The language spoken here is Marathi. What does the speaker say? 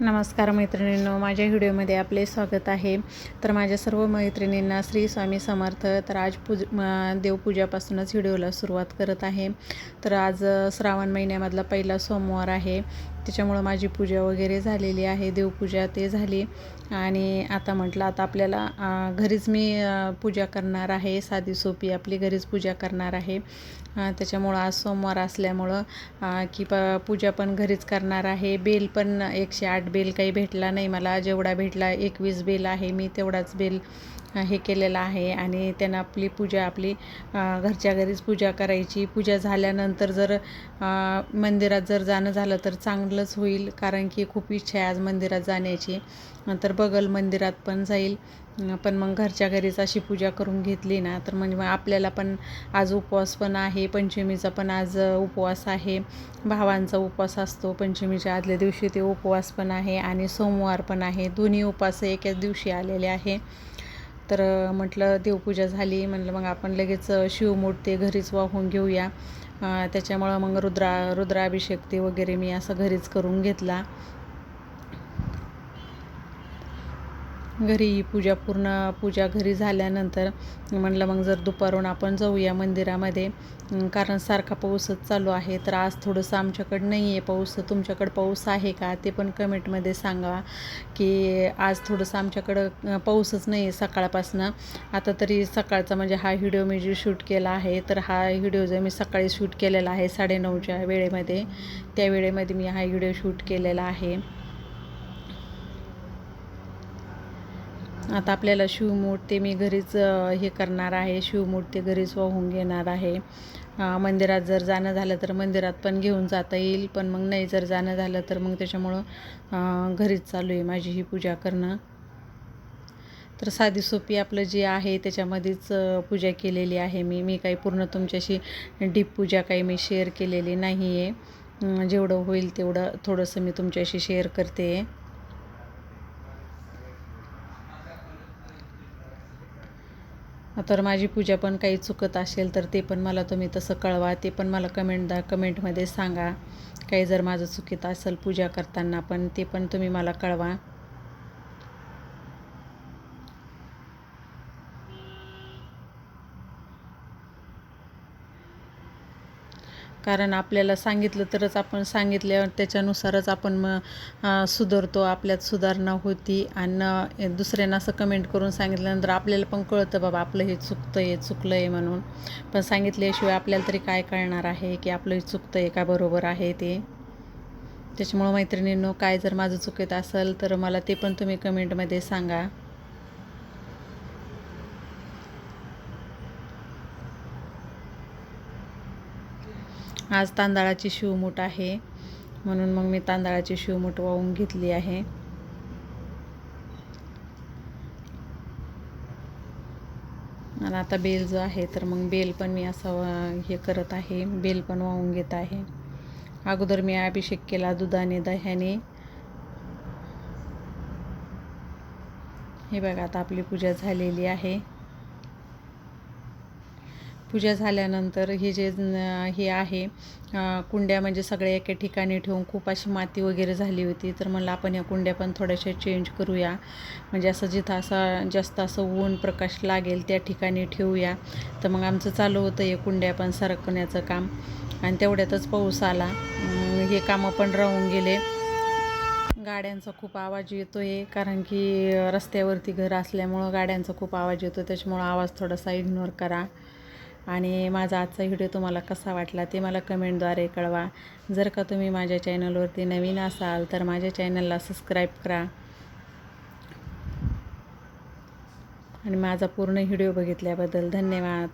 नमस्कार मैत्रिणींनो माझ्या व्हिडिओमध्ये आपले स्वागत आहे. तर माझ्या सर्व मैत्रिणींना श्री स्वामी समर्थ तर आज पूज देवपूजापासूनच व्हिडिओला सुरुवात करत आहे. तर आज श्रावण महिन्यामधला पहिला सोमवार आहे. त्याच्यामुळं माझी पूजा वगैरे झालेली आहे देवपूजा ते झाली. आणि आता म्हटलं आता आपल्याला घरीच मी पूजा करणार आहे. साधी सोपी आपली घरीच पूजा करणार आहे. त्याच्यामुळं आज सोमवार असल्यामुळं की प पूजा पण घरीच करणार आहे. बेल पण एकशे आठ बेल काही भेटला नाही मला. जेवढा भेटला एकवीस बेल आहे मी तेवढाच बेल हे केलेला आहे. आणि त्यांना आपली पूजा आपली घरच्या घरीच पूजा करायची. पूजा झाल्यानंतर जर मंदिरात जर जाणं झालं तर चांगलं चांगलंच होईल कारण की खूप इच्छा आहे आज मंदिरात जाण्याची. नंतर बगल मंदिरात पण जाईल. पण मग घरच्या घरीच अशी पूजा करून घेतली ना तर म्हणजे मग आपल्याला पण आज उपवास पण आहे. पंचमीचा पण आज उपवास आहे. भावांचा उपवास असतो पंचमीच्या आदल्या दिवशी ते उपवास पण आहे आणि सोमवार पण आहे. दोन्ही उपवास एकाच दिवशी आलेले आहे. तर म्हटलं देवपूजा झाली म्हटलं मग आपण लगेच शिवमूर्ती घरीच वाहून घेऊया. त्याच्यामुळं मग रुद्रा रुद्राभिषेक ते वगैरे मी असं घरीच करून घेतला. घरी पूजा पूर्ण पूजा घरी झाल्यानंतर म्हणलं मग जर दुपारून आपण जाऊया मंदिरामध्ये. कारण सारखा पाऊसच चालू आहे. तर आज थोडंसं आमच्याकडं नाही आहे पाऊस. तुमच्याकडं पाऊस आहे का? ते पण कमेंटमध्ये सांगा की आज थोडंसं आमच्याकडं पाऊसच नाही आहे सकाळपासनं. आता तरी सकाळचा म्हणजे हा व्हिडिओ मी जे शूट केला आहे तर हा व्हिडिओ जो मी सकाळी शूट केलेला आहे साडेनऊच्या वेळेमध्ये त्या वेळेमध्ये मी हा व्हिडिओ शूट केलेला आहे. आता आपल्याला शिवमूर्ती मी घरीच हे करणार आहे. शिवमूर्ती घरीच वाहून घेणार आहे. मंदिरात जर जाणं झालं तर मंदिरात पण घेऊन जाता येईल. पण मग नाही जर जाणं झालं तर मग त्याच्यामुळं घरीच चालू आहे माझी ही पूजा करणं. तर साधी सोपी आपलं जे आहे त्याच्यामध्येच पूजा केलेली आहे मी. मी काही पूर्ण तुमच्याशी डीप पूजा काही मी शेअर केलेली नाही आहे जेवढं होईल तेवढं थोडंसं मी तुमच्याशी शेअर करते. तर माझी पूजा पण काही चुकत असेल तर ते पण मला तुम्ही तसं कळवा. ते पण मला कमेंट दा कमेंटमध्ये सांगा. काही जर माझं चुकीत असेल पूजा करताना पण ते पण तुम्ही मला कळवा. कारण आपल्याला सांगितलं तरच आपण सांगितल्यावर त्याच्यानुसारच आपण मग सुधारतो आपल्यात सुधारणा होती. आणि दुसऱ्यांना असं कमेंट करून सांगितल्यानंतर आपल्याला पण कळतं बाबा आपलं हे चुकतं आहे चुकलं आहे म्हणून. पण सांगितल्याशिवाय आपल्याला तरी काय कळणार आहे की आपलं हे चुकतं आहे का बरोबर आहे ते? त्याच्यामुळं मैत्रिणींनो काय जर माझं चुकीत असेल तर मला ते पण तुम्ही कमेंटमध्ये सांगा. आज तांदळाची शिवमूठ आहे. म्हणून मग मी तांदळाची शिवमूठ वाहून घेतली आहे. आणि आता बेल जो आहे तर मग बेल पण मी असं हे करत आहे. बेल पण वाहून घेत आहे. अगोदर मी अभिषेक केला दुधाने दह्याने. हे बघा आता आपली पूजा झालेली आहे. पूजा झाल्यानंतर हे जे हे आहे कुंड्या म्हणजे सगळ्या एका ठिकाणी ठेवून खूप अशी माती वगैरे झाली होती. तर म्हणलं आपण या कुंड्या पण थोड्याशा चेंज करूया. म्हणजे असं जिथं असा जास्त असं ऊन प्रकाश लागेल त्या ठिकाणी ठेवूया. तर मग आमचं चालू होतं हे कुंड्या पण सरकण्याचं काम. आणि तेवढ्यातच पाऊस आला. हे कामं पण राहून गेले. गाड्यांचा खूप आवाज येतो आहे कारण की रस्त्यावरती घर असल्यामुळं गाड्यांचा खूप आवाज येतो त्याच्यामुळं आवाज थोडासा इग्नोर करा. आणि माझा आजचा व्हिडिओ तुम्हाला कसा वाटला ते मला कमेंटद्वारे कळवा. जर का तुम्ही माझ्या चॅनलवरती नवीन असाल तर माझ्या चॅनलला सबस्क्राईब करा. आणि माझा पूर्ण व्हिडिओ बघितल्याबद्दल धन्यवाद.